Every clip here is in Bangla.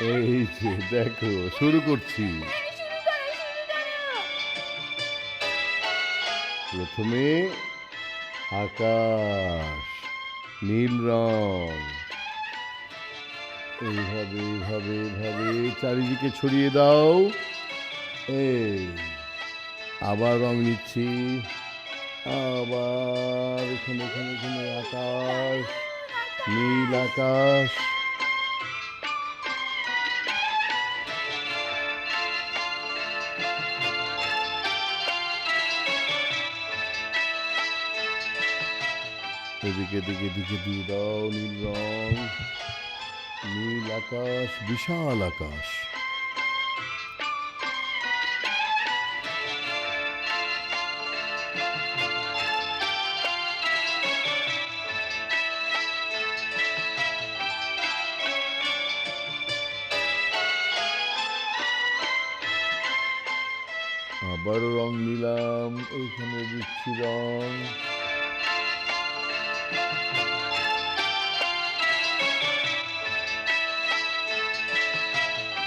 এই যে দেখো, শুরু করছি। প্রথমে আকাশ, নীল রং। এইভাবে এইভাবে এইভাবে চারিদিকে ছড়িয়ে দাও। এই, আবার রং নিচ্ছি। আবার এখানে এখানে এখানে আকাশ, নীল আকাশ। এদিকে দিকে দিকে দিয়ে দাও নীল রং। নীল আকাশ, বিশাল আকাশ। আবারও রং নিলাম, এইখানে দিচ্ছি রং।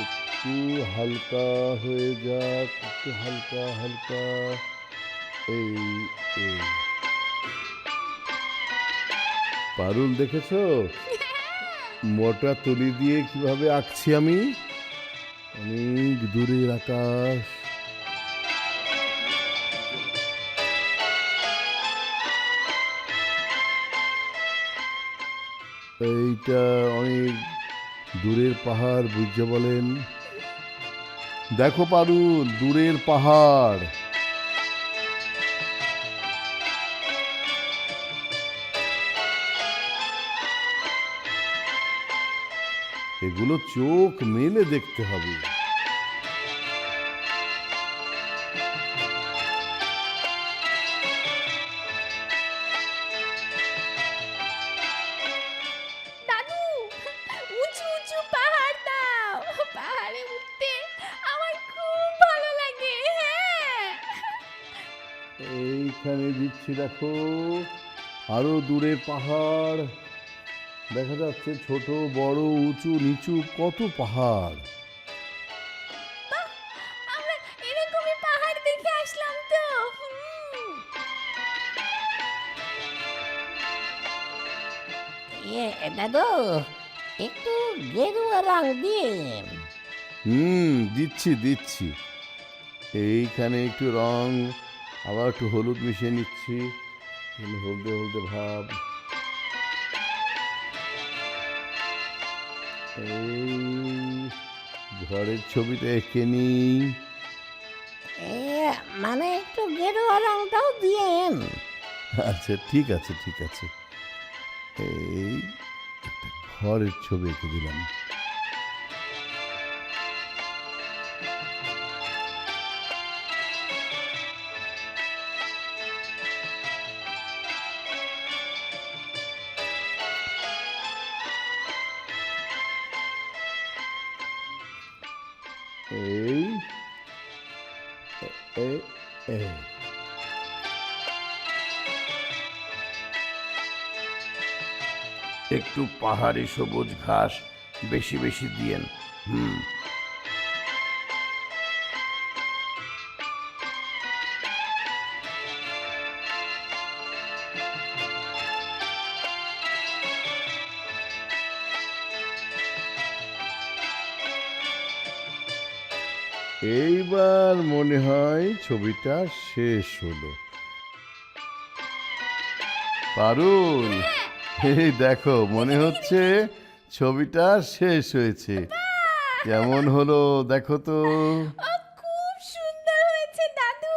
একটু হালকা হয়ে যাক, একটু হালকা হালকা। এই পারুল, দেখেছ? মোটা তুলি দিয়ে কীভাবে আঁকছি আমি? অনেক দূরের আকাশ। এইটা অনেক দূরের পাহাড় বুঝে বলেন দেখো পারু দূরের পাহাড়। এগুলো চোখ মেলে দেখতে হবে। এইখানে দিচ্ছি দেখো আরও দূরে পাহাড়। দেখা যাচ্ছে ছোট বড় উঁচু নিচু কত পাহাড়। বাহ, আমরা এরকমই পাহাড় দেখে আসলাম তো এ দাদু একটু গেরুয়া রং দিয়ে। হুম দিচ্ছি দিচ্ছি। এইখানে একটু রং। আবার একটু হলুদ মিশিয়ে নিচ্ছি। এখানে হলদে হলদে ভাব। এই ঘরের ছবিটা এঁকে নিই। মানে একটু গেরুয়া রংটাও দিয়েন আচ্ছা ঠিক আছে ঠিক আছে। এই ঘরের ছবি এঁকে দিলাম। এই এ- এ- এই একটু পাহাড়ি সবুজ ঘাস বেশি বেশি দিয়েন। হুম। এইবার মনে হয় ছবিটা শেষ হলো। পারুল এই দেখো মনে হচ্ছে ছবিটা শেষ হয়েছে। কেমন হলো দেখো তো। খুব সুন্দর হয়েছে দাদু।